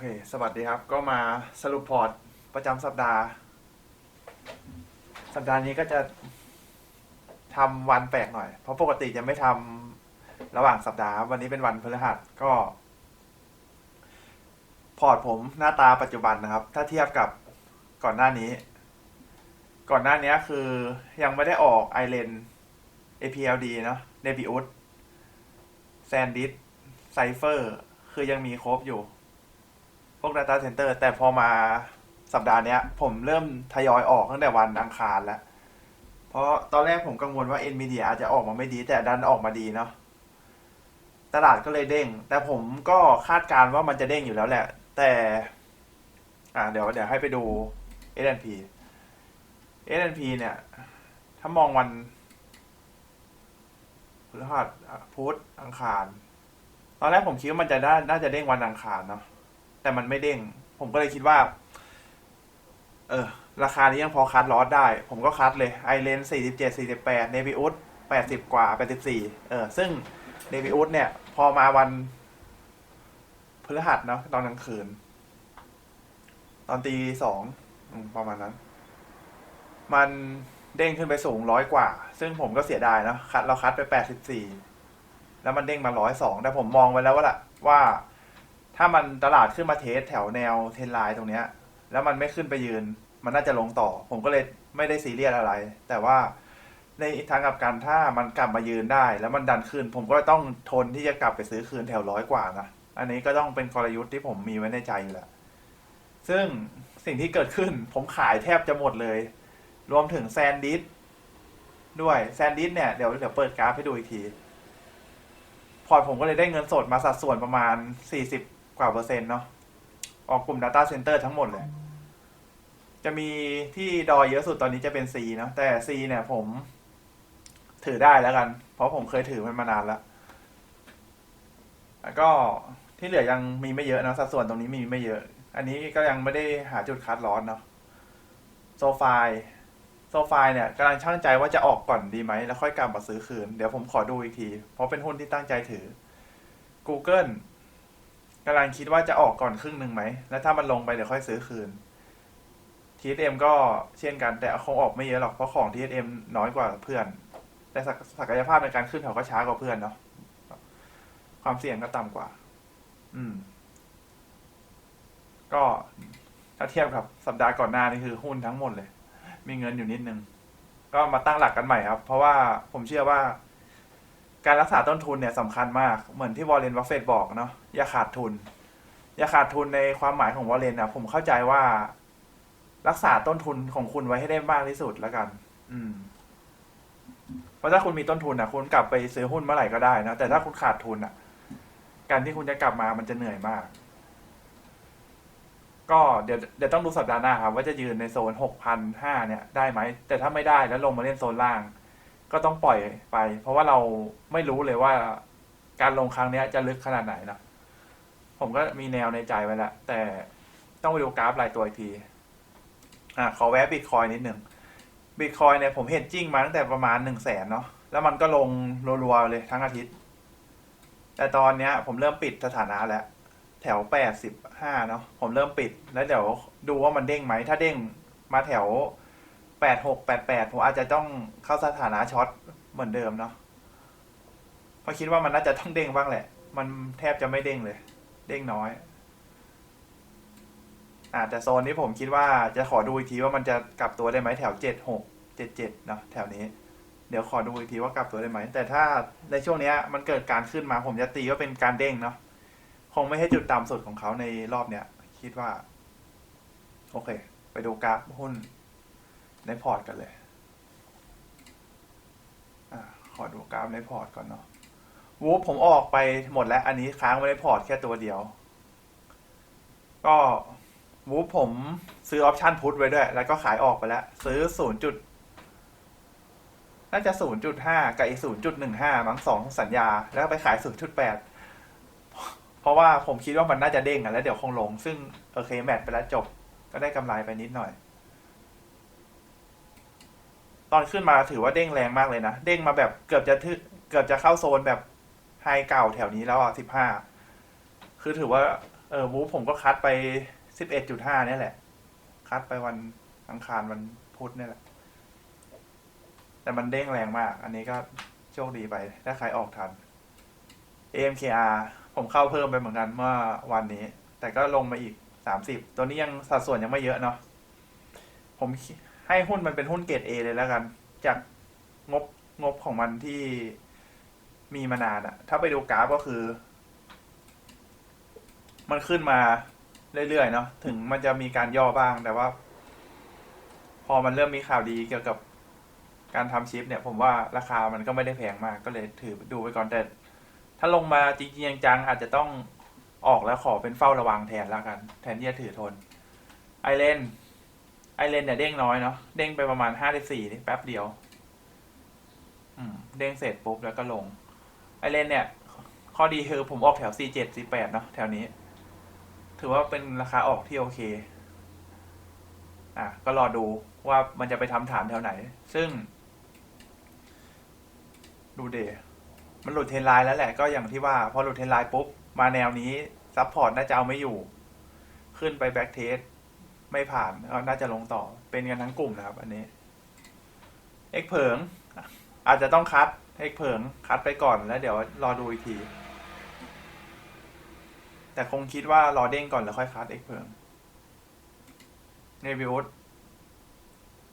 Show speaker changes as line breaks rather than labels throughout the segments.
เค สวัสดีครับ ก็มาสรุปพอร์ตประจำสัปดาห์ สัปดาห์นี้ก็จะทำวันแปลกหน่อย เพราะปกติจะไม่ทำระหว่างสัปดาห์ วันนี้เป็นวันพฤหัสก็ พอร์ตผมหน้าตาปัจจุบันนะครับ ถ้าเทียบกับก่อนหน้านี้ ก่อนหน้านี้คือยังไม่ได้ออกไอเลน APLD เนาะเนบิอุสแซนดิสไซเฟอร์ คือยังมีครบอยู่ วก Data Center แต่พอมาสัปดาห์เนี้ย ผมเริ่มทยอยออกตั้งแต่วันอังคารแล้ว เพราะตอนแรกผมกังวลว่า NVIDIA อาจจะออกมาไม่ดี แต่ดันออกมาดีเนาะตลาดก็เลยเด้ง แต่ผมก็คาดการณ์ว่ามันจะเด้งอยู่แล้วแหละ แต่ อ่าเดี๋ยวเดี๋ยวให้ไปดู S&P S&P เนี่ย ถ้ามองวันพฤหัสพุธอังคาร ตอนแรกผมคิดว่ามันจะได้น่าจะเด้งวันอังคารเนาะ แต่มันไม่เด้ง ผมก็เลยคิดว่า เออ ราคานี้ยังพอคัดลอสได้ ผมก็คัดเลยไอเลนสี่สิบเจ็ดสี่สิบแปดเนวิอุสแปดสิบกว่าแปดสิบสี่เออ ซึ่งเนวิอุสเนี่ย พอมาวันพฤหัสเนาะตอนกลางคืน ตอนตีสองประมาณนั้น มันเด้งขึ้นไปสูงร้อยกว่า ซึ่งผมก็เสียดายเนะคัดเราคัดไปแปดสิบสี่แล้วมันเด้งมาร้อยสองแต่ผมมองไว้แล้วว่าล่ะว่า ถ้ามันตลาดขึ้นมาเทสแถวแนวเทรนไลน์ตรงเนี้ย แล้วมันไม่ขึ้นไปยืน มันน่าจะลงต่อ ผมก็เลยไม่ได้ซีเรียสอะไร แต่ว่าในทางกลับกันถ้ามันกลับมายืนได้ แล้วมันดันขึ้น ผมก็ต้องทนที่จะกลับไปซื้อคืนแถวร้อยกว่านะอันนี้ก็ต้องเป็นกลยุทธ์ที่ผมมีไว้ในใจอยู่แล้วซึ่งสิ่งที่เกิดขึ้นผมขายแทบจะหมดเลย รวมถึงแซนดิสด้วยแซนดิสเนี่ยเดี๋ยวเดี๋ยวเปิดกราฟให้ดูอีกที พอร์ตผมก็เลยได้เงินสดมาสัดส่วนประมาณ 40 กว่าเปอร์เซ็นต์เนาะออกกลุ่ม Data Center ทั้งหมดเลย จะมีที่ดอยเยอะสุดตอนนี้จะเป็น C เนาะแต่ C เนี่ยผม ถือได้แล้วกัน เพราะผมเคยถือมันมานานแล้วแล้วก็ที่เหลือยังมีไม่เยอะนะสัดส่วนตรงนี้มีไม่เยอะ อันนี้ก็ยังไม่ได้หาจุดคัดร้อนเนาะโซฟายโซฟายเนี่ยกำลังช่างใจว่าจะออกก่อนดีไหม แล้วค่อยกลับมาซื้อคืน เดี๋ยวผมขอดูอีกที เพราะเป็นหุ้นที่ตั้งใจถือ Google กำลังคิดว่าจะออกก่อนครึ่งหนึ่งไหม แล้วถ้ามันลงไปเดี๋ยวค่อยซื้อคืน TSM ก็เช่นกันแต่คงออกไม่เยอะหรอก เพราะของ TSM น้อยกว่าเพื่อน แต่ศักศักยภาพในการขึ้นเขาก็ช้ากว่าเพื่อนเนาะ ความเสี่ยงก็ต่ำกว่า อืม ก็ถ้าเทียบกับสัปดาห์ก่อนหน้านี่คือหุ้นทั้งหมดเลย มีเงินอยู่นิดนึง ก็มาตั้งหลักกันใหม่ครับ เพราะว่าผมเชื่อว่า การรักษาต้นทุนเนี่ยสำคัญมากเหมือนที่วอร์เรนบัฟเฟตบอกเนาะอย่าขาดทุน อย่าขาดทุนในความหมายของวอร์เรนนะผมเข้าใจว่า รักษาต้นทุนของคุณไว้ให้ได้มากที่สุดแล้วกัน อืม เพราะถ้าคุณมีต้นทุนอะคุณกลับไปซื้อหุ้นเมื่อไหร่ก็ได้นะแต่ถ้าคุณขาดทุนอะ การที่คุณจะกลับมามันจะเหนื่อยมาก ก็เดี๋ยวเดี๋ยวต้องดูสัปดาห์หน้าครับว่าจะยืนในโซนหกพันห้าเนี่ย ได้ไหมแต่ถ้าไม่ได้แล้วลงมาเล่นโซนล่าง ก็ต้องปล่อยไป เพราะว่าเราไม่รู้เลยว่าการลงครั้งนี้จะลึกขนาดไหนนะผมก็มีแนวในใจไว้แล้วแต่ต้องไปดูกราฟรายตัวอีกที อะขอแวะบิตคอยนิดหนึ่งบิตคอยเนี่ยผมเห็นจิ้งมาตั้งแต่ประมาณหนึ่งแสนเนาะแล้วมันก็ลงรัวๆเลยทั้งอาทิตย์ แต่ตอนเนี้ย ผมเริ่มปิดสถานะแล้ว แถวแปดสิบห้าเนาะผมเริ่มปิดแล้วเดี๋ยวดูว่ามันเด้งไหม ถ้าเด้งมาแถว แปดหกแปดแปดผมอาจจะต้องเข้าสถานะช็อตเหมือนเดิมเนาะเพราะคิดว่ามันน่าจะต้องเด้งบ้างแหละ มันแทบจะไม่เด้งเลย เด้งน้อย อาแต่โซนนี้ผมคิดว่าจะขอดูอีกทีว่ามันจะกลับตัวได้ไหมแถวเจ็ดหกเจ็ดเจ็ดเนาะแถวนี้ เดี๋ยวขอดูอีกทีว่ากลับตัวได้ไหม แต่ถ้าในช่วงนี้มันเกิดการขึ้นมา ผมจะตีว่าเป็นการเด้งเนาะคงไม่ให้จุดต่ำสุดของเขาในรอบเนี้ยคิดว่า โอเค ไปดูกราฟหุ้น ในพอร์ตกันเลยอขอดูกราฟในพอร์ตก่อนเนาะวูฟผมออกไปหมดแล้ว อันนี้ค้างไว้ในพอร์ตแค่ตัวเดียว ก็วูฟผมซื้อออปชันพุทไว้ด้วย แล้วก็ขายออกไปแล้ว ซื้อศูนย์จุดน่าจะศูนย์จุดห้ากับอีกศูนย์จุดหนึ่งห้ามั้งสองสัญญา แล้วไปขายศูนย์จุดแปดเพราะว่าผมคิดว่ามันน่าจะเด้งอะแล้วเดี๋ยวคงลง ซึ่งโอเคแมทไปแล้วจบ ก็ได้กำไรไปนิดหน่อย ตอนขึ้นมาถือว่าเด้งแรงมากเลยนะ เด้งมาแบบเกือบจะทึเกือบจะเข้าโซนแบบไฮเก่าแถวนี้แล้วอะสิบห้าคือถือว่า เออวูฟผมก็คัดไปสิบเอ็ดจุดห้านี่ยแหละ คัดไปวันอังคารวันพุธเนี่ยแหละ แต่มันเด้งแรงมาก อันนี้ก็โชคดีไป ถ้าใครออกทัน AMKR ผมเข้าเพิ่มไปเหมือนกันเมื่อวันนี้ แต่ก็ลงมาอีกสามสิบตัวนี้ยังสัดส่วนยังไม่เยอะเนาะผม ให้หุ้นมันเป็นหุ้นเกรด A เลยแล้วกัน จากงบงบของมันที่มีมานานอะถ้าไปดูกราฟก็คือ มันขึ้นมาเรื่อยๆเนาะถึงมันจะมีการย่อบ้างแต่ว่า พอมันเริ่มมีข่าวดีเกี่ยวกับการทำชิปเนี่ย ผมว่าราคามันก็ไม่ได้แพงมากก็เลยถือดูไปก่อนแต่ถ้าลงมาจริงๆจังๆอาจจะต้องออกแล้วขอเป็นเฝ้าระวังแทนแล้วกัน แทนที่จะถือทนไอเลน ไอเลนเนี่ยเด้งน้อยเนาะเด้งไปประมาณห้าสี่นี่แป๊บเดียว อืม เด้งเสร็จปุ๊บแล้วก็ลง ไอเลนเนี่ย ข้อดีคือผมออกแถว C7 C8 เนาะแถวนี้ ถือว่าเป็นราคาออกที่โอเค อะ ก็รอดูว่ามันจะไปทำฐานแถวไหน ซึ่ง ดูเดมันหลุดเทรนไลน์แล้วแหละก็อย่างที่ว่าพอหลุดเทรนไลน์ปุ๊บ มาแนวนี้ซับพอร์ตน่าจะเอาไม่อยู่ ขึ้นไปแบ็กเทส ไม่ผ่านก็น่าจะลงต่อเป็นกันทั้งกลุ่มนะครับ อันนี้เอกเผิง อาจจะต้องคัดเอกเผิงคัดไปก่อนแล้วเดี๋ยวรอดูอีกที แต่คงคิดว่ารอเด้งก่อนแล้วค่อยคัดเอกเผิงเนวิอุส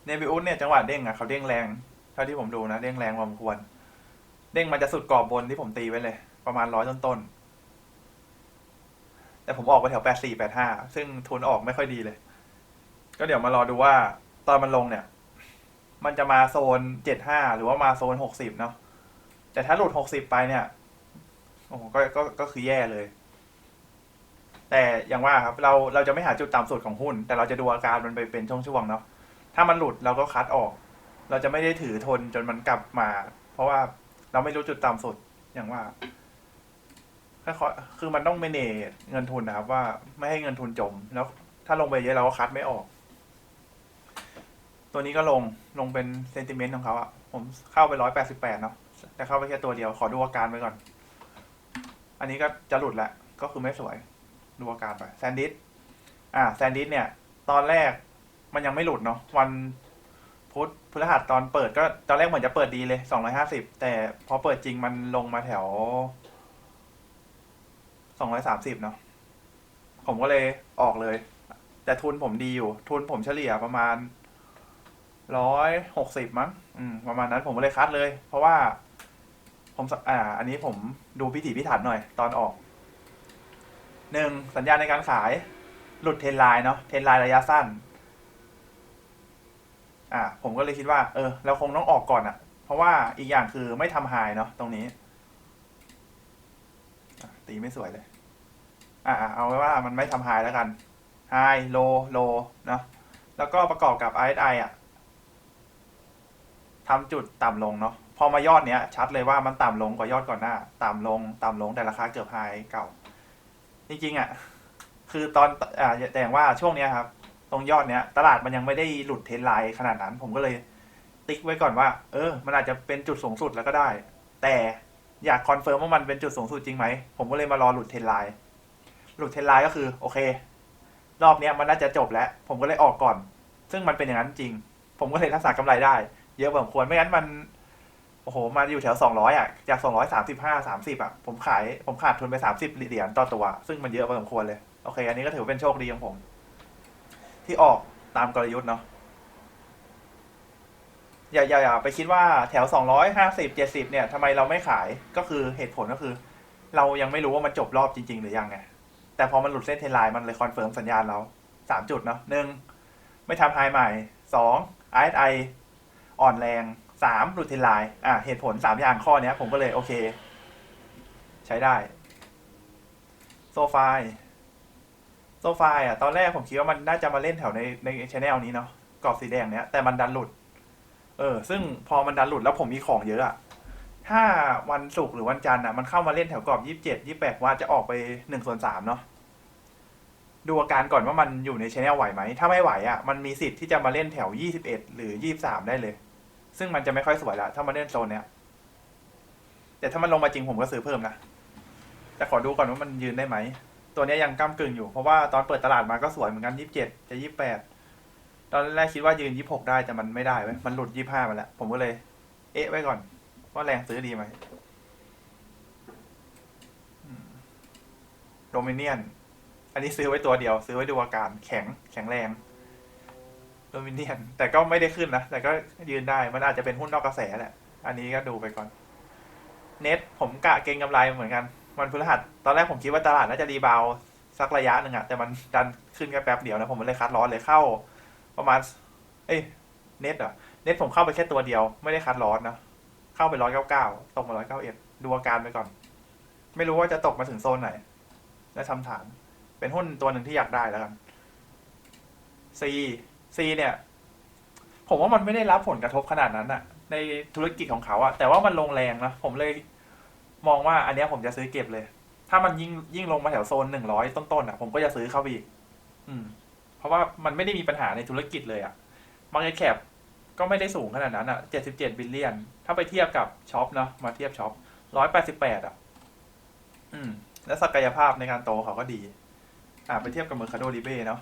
เนวิอุสเนี่ยจังหวะเด้งอะเขาเด้งแรงเท่าที่ผมดูนะเด้งแรงพอสมควร เด้งมันจะสุดกรอบบนที่ผมตีไว้เลย ประมาณร้อยต้นๆแต่ผมออกไปแถวแปดสี่แปดห้าซึ่งทุนออกไม่ค่อยดีเลย ก็เดี๋ยวมารอดูว่าตอนมันลงเนี่ย มันจะมาโซนเจ็ดห้าหรือว่ามาโซนหกสิบเนาะแต่ถ้าหลุดหกสิบไปเนี่ยโอ้โหก็ก็ก็คือแย่เลย แต่อย่างว่าครับ เราเราจะไม่หาจุดต่ำสุดของหุ้น แต่เราจะดูอาการมันไปเป็นช่วงๆเนาะถ้ามันหลุดเราก็คัดออก เราจะไม่ได้ถือทนจนมันกลับมา เพราะว่าเราไม่รู้จุดต่ำสุดอย่างว่าค,คือมันต้องเมเนจเงินทุนนะครับว่าไม่ให้เงินทุนจม แล้วถ้าลงไปเยอะเราก็คัดไม่ออก ตัวนี้ก็ลงลงเป็นเซนติเมนต์ของเขาอะผมเข้าไปร้อยแปดสิบแปดเนาะแต่เข้าไปแค่ตัวเดียวขอดูอาการไปก่อน อันนี้ก็จะหลุดแหละ ก็คือไม่สวย ดูอาการไปแซนดิสอ่าแซนดิสเนี่ย ตอนแรกมันยังไม่หลุดเนาะวันพุธพฤหัสตอนเปิดก็ตอนแรกเหมือนจะเปิดดีเลยสองร้อยห้าสิบแต่พอเปิดจริงมันลงมาแถวสองร้อยสามสิบเนาะผมก็เลยออกเลย แต่ทุนผมดีอยู่ ทุนผมเฉลี่ยประมาณ ร้อยหกสิบมั้งอืมประมาณนั้นผมก็เลยคัดเลย เพราะว่า ผมอ่า อันนี้ผมดูพิถีพิถันหน่อยตอนออกหนึ่งสัญญาณในการขาย หลุดเทนไลน์เนาะเทนไลน์ระยะสั้น อ่า ผมก็เลยคิดว่า เออ เราคงต้องออกก่อนอะเพราะว่าอีกอย่างคือไม่ทำไฮเนาะตรงนี้ตีไม่สวยเลย อ่า เอาไว้ว่ามันไม่ทำไฮแล้วกันไฮโลโลเนาะแล้วก็ประกอบกับ RSI อะ ทำจุดต่ำลงเนาะพอมายอดเนี้ยชัดเลยว่ามันต่ำลงกว่ายอดก่อนหน้า ต่ำลงต่ำลงแต่ราคาเกือบไฮเก่า จริงๆอะคือตอนอ่าแต่ว่าช่วงเนี้ยครับ ตรงยอดเนี้ยตลาดมันยังไม่ได้หลุดเทรนไลน์ขนาดนั้น ผมก็เลยติ๊กไว้ก่อนว่า เออ มันอาจจะเป็นจุดสูงสุดแล้วก็ได้ แต่อยากคอนเฟิร์มว่ามันเป็นจุดสูงสุดจริงไหม ผมก็เลยมารอหลุดเทรนไลน์ หลุดเทรนไลน์ก็คือโอเค รอบเนี้ยมันน่าจะจบแล้ว ผมก็เลยออกก่อน ซึ่งมันเป็นอย่างนั้นจริง ผมก็เลยรักษากำไรได้ เยอะพอสมควรไม่งั้นมันโอ้โหมาอยู่แถวสองร้อยอะจากสองร้อยสามสิบห้าสามสิบอะผมขายผมขาดทุนไปสามสิบเหรียญต่อตัว ซึ่งมันเยอะพอสมควรเลย โอเค อันนี้ก็ถือเป็นโชคดีของผม ที่ออกตามกลยุทธ์เนาะอย่าอย่าอย่าไปคิดว่าแถวสองร้อยห้าสิบเจ็ดสิบเนี่ยทำไมเราไม่ขายก็คือเหตุผลก็คือ เรายังไม่รู้ว่ามันจบรอบจริง ๆ หรือยังไงแต่พอมันหลุดเส้นเทรนไลน์มันเลยคอนเฟิร์มสัญญาณเราสามจุดเนาะหนึ่งไม่ทำไฮใหม่สอง RSI อ่อนแรงสามหลุดเทรนไลน์อะเหตุผลสามอย่างข้อเนี้ย ผมก็เลยโอเค ใช้ได้โซฟายโซฟายอะ ตอนแรกผมคิดว่ามันน่าจะมาเล่นแถวในในชแนลนี้เนาะกรอบสีแดงเนี้ยแต่มันดันหลุด เออ ซึ่งพอมันดันหลุดแล้วผมมีของเยอะอะถ้าวันศุกร์หรือวันจันทร์อะมันเข้ามาเล่นแถวกรอบยี่สิบเจ็ดยี่แปดว่าจะออกไปหนึ่งส่วนสามเนาะ ดูอาการก่อนว่ามันอยู่ในชแนลไหวไหม ถ้าไม่ไหวอะมันมีสิทธิ์ที่จะมาเล่นแถวยี่สิบเอ็ดหรือยี่สามได้เลย ซึ่งมันจะไม่ค่อยสวยละถ้ามาเล่นโซนเนี้ย แต่ถ้ามันลงมาจริงผมก็ซื้อเพิ่มนะแต่ขอดูก่อนว่ามันยืนได้ไหม ตัวนี้ยังก้ากึ่งอยู่ เพราะว่าตอนเปิดตลาดมาก็สวยเหมือนกันยี่สิบเจ็ดจะยี่สิบแปดตอนแรกคิดว่ายืนยี่สิบหกได้แต่มันไม่ได้เว้ยมันหลุดยี่สิบห้ามาแล้วผมก็เลย เอ๊ะไว้ก่อน ว่าแรงซื้อดีไหมโดมิเนียน อันนี้ซื้อไว้ตัวเดียว ซื้อไว้ดูอาการแข็งแข็งแรงโดมิเนียน แต่ก็ไม่ได้ขึ้นนะ แต่ก็ยืนได้มันอาจจะเป็นหุ้นนอกกระแสแหละ อันนี้ก็ดูไปก่อน เน็ตผมกะเก็งกำไรเหมือนกันวันพฤหัส ตอนแรกผมคิดว่าตลาดน่าจะรีบาวสักระยะหนึ่งอะแต่มันดันขึ้นแค่แป๊บเดียวนะ ผมเลยคัดลอสเลยเข้า ประมาณ เอ้ยเน็ตเหรอะเน็ตผมเข้าไปแค่ตัวเดียว ไม่ได้คัดลอสนะ เข้าไปร้อยเก้าเก้าตกมาร้อยเก้าเอ็ดดูอาการไปก่อน ไม่รู้ว่าจะตกมาถึงโซนไหนและทำฐาน เป็นหุ้นตัวหนึ่งที่อยากได้แล้วกัน C C เนี่ย ผมว่ามันไม่ได้รับผลกระทบขนาดนั้นอะในธุรกิจของเขาอะแต่ว่ามันลงแรงนะผมเลยมองว่าอันเนี้ยผมจะซื้อเก็บเลย ถ้ามันยิ่งยิ่งลงมาแถวโซนหนึ่งร้อยต้นๆอะผมก็จะซื้อเข้าไปอีกอืม เพราะว่ามันไม่ได้มีปัญหาในธุรกิจเลยอะมาร์เก็ตแคปก็ไม่ได้สูงขนาดนั้นอะเจ็ดสิบเจ็ดบิลเลียน ถ้าไปเทียบกับช็อปเนาะมาเทียบช็อปร้อยแปดสิบแปดอะอืม และศักยภาพในการโตเขาก็ดี อ่าไปเทียบกับเมอร์คาโดริเบ้เนาะ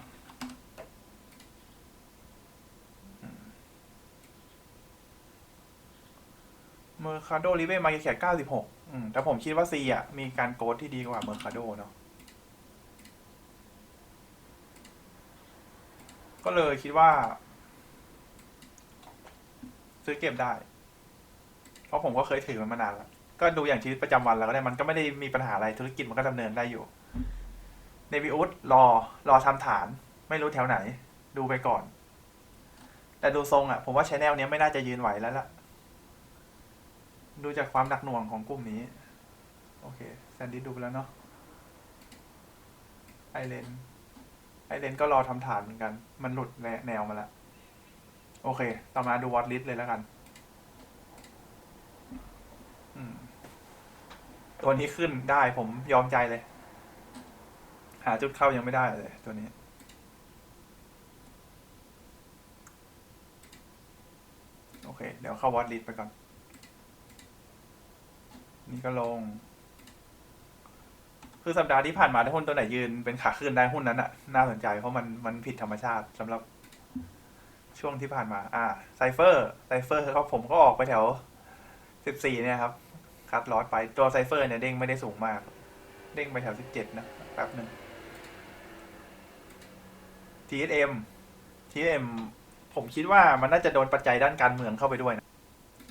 เมอร์คาโดริเบ้มาแค่เก้าสิบหกแต่ผมคิดว่าซีอะ มีการโกดที่ดีกว่าเมอร์คาโดเนาะก็เลยคิดว่า ซื้อเก็บได้ เพราะผมก็เคยถือมันมานานแล้ว ก็ดูอย่างชีวิตประจำวันแล้วก็ได้มันก็ไม่ได้มีปัญหาอะไรธุรกิจมันก็ดำเนินได้อยู่ เนวิอุสรอรอทำฐาน ไม่รู้แถวไหน ดูไปก่อน แต่ดูทรงอะ ผมว่าชแนลเนี้ยไม่น่าจะยืนไหวแล้วล่ะ ดูจากความหนักหน่วงของกลุ่มนี้ โอเคแซนดี้ดูไปแล้วเนาะไอเลนไอเลนก็รอทำฐานเหมือนกัน มันหลุดแนแนวมาแล้ว โอเค ต่อมาดูวอตลิสเลยแล้วกันตัวนี้ขึ้นได้ผมยอมใจเลย หาจุดเข้ายังไม่ได้เลยตัวนี้ โอเค เดี๋ยวเข้าวอตลิสไปก่อน นี่ก็ลง คือสัปดาห์ที่ผ่านมาถ้าหุ้นตัวไหนยืนเป็นขาขึ้นได้หุ้นนั้นอะน่าสนใจเพราะมันมันผิดธรรมชาติสำหรับช่วงที่ผ่านมา อ่า ไซเฟอร์ ไซเฟอร์เขาผมก็ออกไปแถวสิบสี่เนี่ยครับ คัดลอสไป ตัวไซเฟอร์เนี่ยเด้งไม่ได้สูงมาก เด้งไปแถวสิบเจ็ดนะ แป๊บหนึ่ง TSM TSM ผมคิดว่ามันน่าจะโดนปัจจัยด้านการเมืองเข้าไปด้วยนะ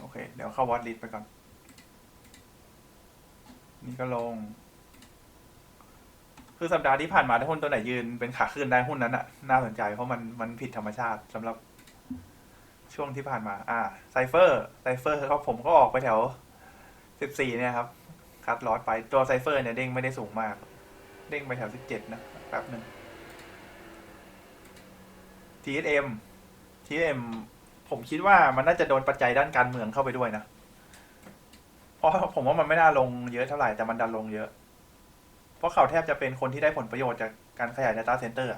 โอเค เดี๋ยวเข้าวอตลิสไปก่อน นี่ก็ลง คือสัปดาห์ที่ผ่านมาถ้าหุ้นตัวไหนยืนเป็นขาขึ้นได้หุ้นนั้นอะน่าสนใจเพราะมันมันผิดธรรมชาติสำหรับช่วงที่ผ่านมา อ่าไซเฟอร์ไซเฟอร์เขาผมก็ออกไปแถวสิบสี่เนี่ยครับ คัดลอสไปตัวไซเฟอร์เนี่ยเด้งไม่ได้สูงมาก เด้งไปแถวสิบเจ็ดนะแป๊บหนึ่ง TSM TSM ผมคิดว่ามันน่าจะโดนปัจจัยด้านการเมืองเข้าไปด้วยนะ เพราะผมว่ามันไม่น่าลงเยอะเท่าไหร่แต่มันดันลงเยอะ เพราะเขาแทบจะเป็นคนที่ได้ผลประโยชน์จากการขยาย Data Center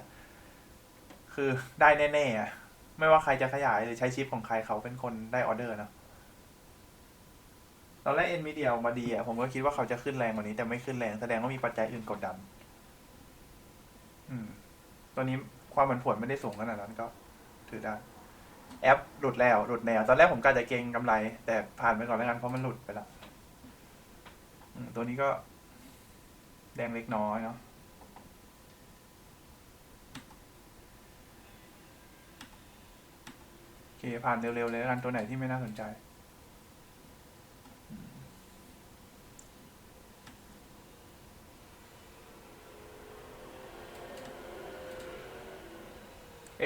คือได้แน่ๆไม่ว่าใครจะขยายหรือใช้ชิปของใครเขาเป็นคนได้ออเดอร์นะตอนแรก NVIDIA ออกมาดีอะผมก็คิดว่าเขาจะขึ้นแรงกว่านี้แต่ไม่ขึ้นแรงแสดงว่ามีปัจจัยอื่นกดดัน อืม ตัวนี้ ความผันผวนไม่ได้สูงขนาดนั้นก็ ถือได้ แอปหลุดแล้วหลุดแนว ตอนแรกผมกะจะเก็งกำไร แต่ผ่านไปก่อนแล้วกันเพราะมันหลุดไปแล้วตัวนี้ก็ แดงเล็กน้อยเนาะโอเคผ่านเร็วๆเลยแล้วกันตัวไหนที่ไม่น่าสนใจ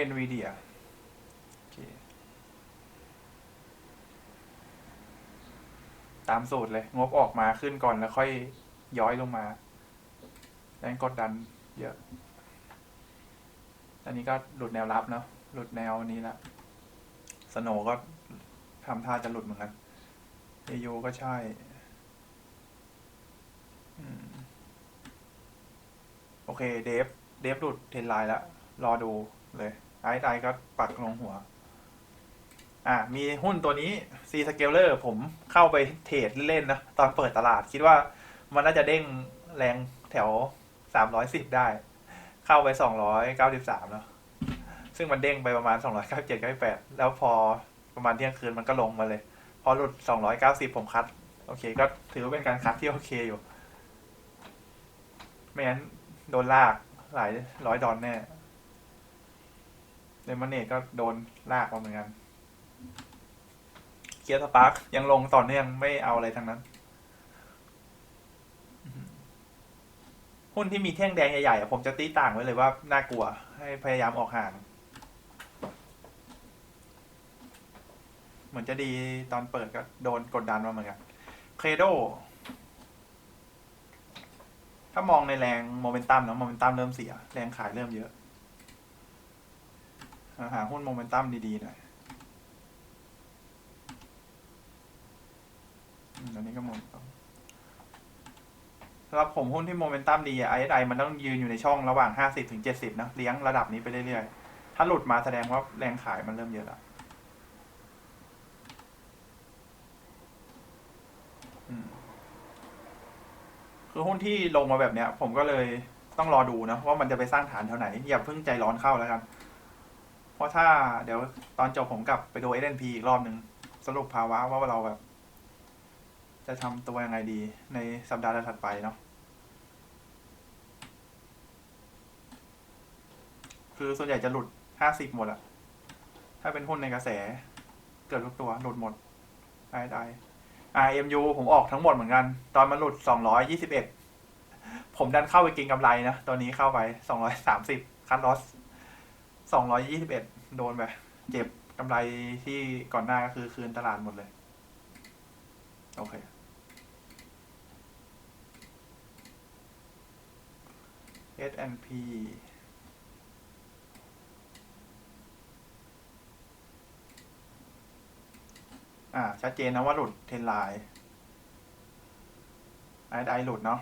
NVIDIA โอเคตามสูตรเลย งบออกมาขึ้นก่อนแล้วค่อยย้อยลงมาแรงกดดันเยอะ อันนี้ก็หลุดแนวรับเนาะ หลุดแนวนี้ละ สโนก็ทำท่าจะหลุดเหมือนกันเอยูก็ใช่โอเค เดฟ เดฟหลุดเทรนไลน์แล้ว รอดูเลย ไอ้ไอก็ปักลงหัว อ่า มีหุ้นตัวนี้ C Scaler ผมเข้าไปเทรดเล่นๆนะ ตอนเปิดตลาดคิดว่ามันน่าจะเด้งแรงแถวสามร้อยสิบได้ เข้าไปสองร้อยเก้าสิบสามแล้วซึ่งมันเด้งไปประมาณสองร้อยเก้าเจ็ดเก้าแปดแล้วพอประมาณเที่ยงคืนมันก็ลงมาเลย พอหลุดสองร้อยเก้าสิบผมคัด โอเค ก็ถือว่าเป็นการคัดที่โอเคอยู่ ไม่งั้นโดนลากหลายร้อยดอลแน่ เลมอนเนตก็โดนลากมาเหมือนกันเกียร์สปาร์กยังลงต่อเนื่องไม่เอาอะไรทั้งนั้น หุ้นที่มีแท่งแดงใหญ่ๆผมจะตีต่างไว้เลยว่าน่ากลัว ให้พยายามออกห่าง เหมือนจะดีตอนเปิดก็โดนกดดันมาเหมือนกันเคโด ถ้ามองในแรงโมเมนตัมนะโมเมนตัมเริ่มเสีย แรงขายเริ่มเยอะ หาหุ้นโมเมนตัมดีๆหน่อยอันนี้ก็โมเมนตัมสำหรับผมหุ้นที่โมเมนตัมดีไอไอมันต้องยืนอยู่ในช่องระหว่างห้าสิบถึงเจ็ดสิบนะเลี้ยงระดับนี้ไปเรื่อยๆ ถ้าหลุดมาแสดงว่าแรงขายมันเริ่มเยอะแล้วคือหุ้นที่ลงมาแบบเนี้ย ผมก็เลยต้องรอดูนะว่ามันจะไปสร้างฐานแถวไหน อย่าเพิ่งใจร้อนเข้าแล้วกัน เพราะถ้าเดี๋ยวตอนจบผมกลับไปดู S&P อีกรอบหนึ่งสรุปภาวะว่าเราแบบ จะทำตัวยังไงดีในสัปดาห์ถัดไปเนาะคือส่วนใหญ่จะหลุดห้าสิบหมดอะถ้าเป็นหุ้นในกระแส เกิดทุกตัวหลุดหมดได้ได้ RMU ผมออกทั้งหมดเหมือนกัน ตอนมันหลุด221ผมดันเข้าไปกินกำไรนะ ตัวนี้เข้าไป230คันลอส 221โดนไปเจ็บกำไรที่ก่อนหน้าก็คือคืนตลาดหมดเลย โอเค S&P อ่า ชัดเจนนะว่าหลุดเทนไลน์ไอไอหลุดเนาะ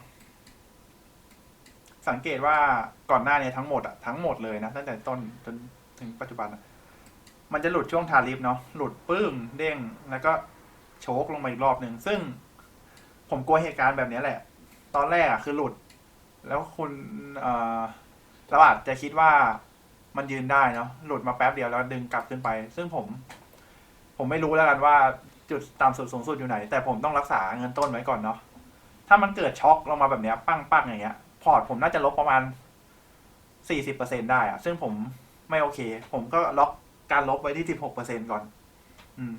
สังเกตว่าก่อนหน้านี้ทั้งหมดอะทั้งหมดเลยนะตั้งแต่ต้นจนถึงปัจจุบันอะมันจะหลุดช่วงทาริฟเนาะหลุดปึ้งเด้ง แล้วก็โชกลงมาอีกรอบหนึ่งซึ่ง ผมกลัวเหตุการณ์แบบนี้แหละ ตอนแรกอะคือหลุด แล้วคุณเออราอาจจะคิดว่ามันยืนได้เนาะหลุดมาแป๊บเดียวแล้วดึงกลับขึ้นไป ซึ่งผม ผมไม่รู้แล้วกันว่าจุดต่ำสุดสูงสุดอยู่ไหน แต่ผมต้องรักษาเงินต้นไว้ก่อนเนาะถ้ามันเกิดช็อกลงมาแบบเนี้ยปั้งปั้งอย่างเงี้ย พอร์ตผมน่าจะลบประมาณสี่สิบเปอร์เซ็นได้อะซึ่งผมไม่โอเค ผมก็ล็อกการลบไว้ที่สิบหกเปอร์เซ็นก่อน อืม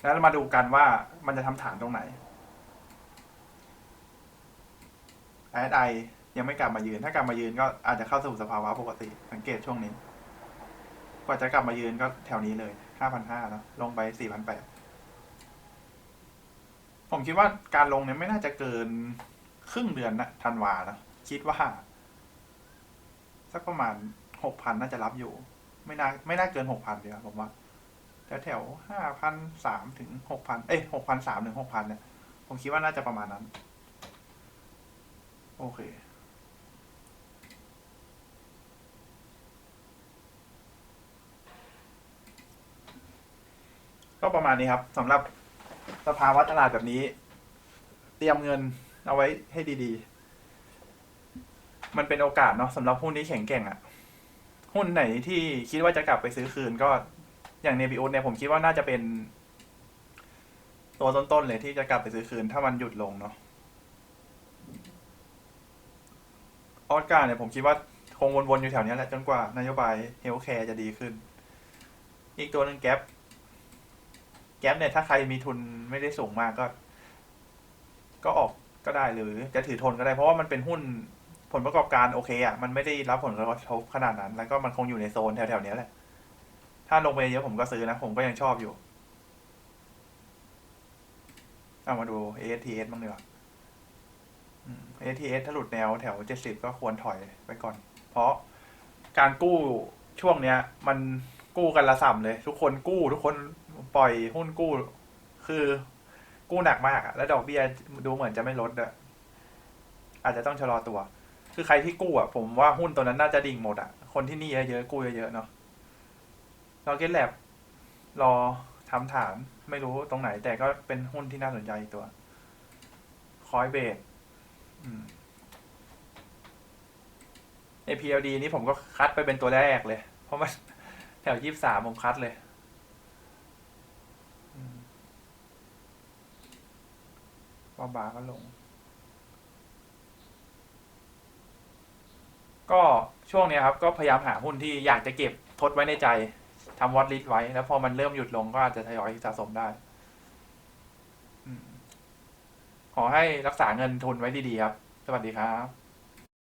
แล้วมาดูกันว่ามันจะทำฐานตรงไหนไอไอยังไม่กลับมายืน ถ้ากลับมายืนก็อาจจะเข้าสู่สภาวะปกติ สังเกตช่วงนี้ กว่าจะกลับมายืนก็แถวนี้เลยห้าพันห้าเนาะลงไปสี่พันแปดผมคิดว่าการลงเนี่ยไม่น่าจะเกิน ครึ่งเดือนนะธันวานะคิดว่า สักประมาณหกพันน่าจะรับอยู่ ไม่น่าไม่น่าเกินหกพันเดียวผมว่าแถวแถวห้าพันสามถึงหกพันเอ้ยหกพันสามถึงหกพันเนี่ย ผมคิดว่าน่าจะประมาณนั้น โอเคก็ประมาณนี้ครับสำหรับสภาวะตลาดแบบนี้ เตรียมเงิน เอาไว้ให้ดีๆ มันเป็นโอกาสเนาะสำหรับหุ้นที่แข็งแกร่งอะหุ้นไหนที่คิดว่าจะกลับไปซื้อคืนก็อย่างเนบิโอเนี่ยผมคิดว่าน่าจะเป็น ตัวต้นๆเลยที่จะกลับไปซื้อคืน ถ้ามันหยุดลงเนาะออสการ์เนี่ยผมคิดว่าคงวนๆอยู่แถวนี้แหละจนกว่านโยบายเฮลท์แคร์จะดีขึ้น อีกตัวหนึ่งแก๊ปแก๊ปเนี่ยถ้าใครมีทุนไม่ได้สูงมากก็ ก็ออก ก็ได้หรือจะถือทนก็ได้เพราะว่ามันเป็นหุ้นผลประกอบการโอเคอะมันไม่ได้รับผลกระทบขนาดนั้น แล้วก็มันคงอยู่ในโซนแถวๆนี้แหละ ถ้าลงไปเยอะผมก็ซื้อนะ ผมก็ยังชอบอยู่ เอามาดู ATS บ้างดีกว่าอืม ASTS ถ้าหลุดแนวแถวเจ็ดสิบก็ควรถอยไปก่อน เพราะการกู้ช่วงเนี้ย มันกู้กันละส่ำเลย ทุกคนกู้ทุกคนปล่อยหุ้นกู้ คือ กู้หนักมากอะแล้วดอกเบี้ยดูเหมือนจะไม่ลดอะอาจจะต้องชะลอตัว คือใครที่กู้อะผมว่าหุ้นตัวนั้นน่าจะดิ่งหมดอะคนที่นี่เยอะๆกู้เยอะๆเนาะราเก็ตแลบรอทำฐานไม่รู้ตรงไหน แต่ก็เป็นหุ้นที่น่าสนใจตัว คอยเบสอืม APLD นี่ผมก็คัดไปเป็นตัวแรกเลย เพราะมันแถวยี่สามผมคัดเลยอืม บาบาก็ลง ก็ช่วงนี้ครับ ก็พยายามหาหุ้นที่อยากจะเก็บทดไว้ในใจทำวอตลิสไว้ แล้วพอมันเริ่มหยุดลงก็อาจจะทยอยสะสมได้ขอให้รักษาเงินทุนไว้ดีๆครับ สวัสดีครับ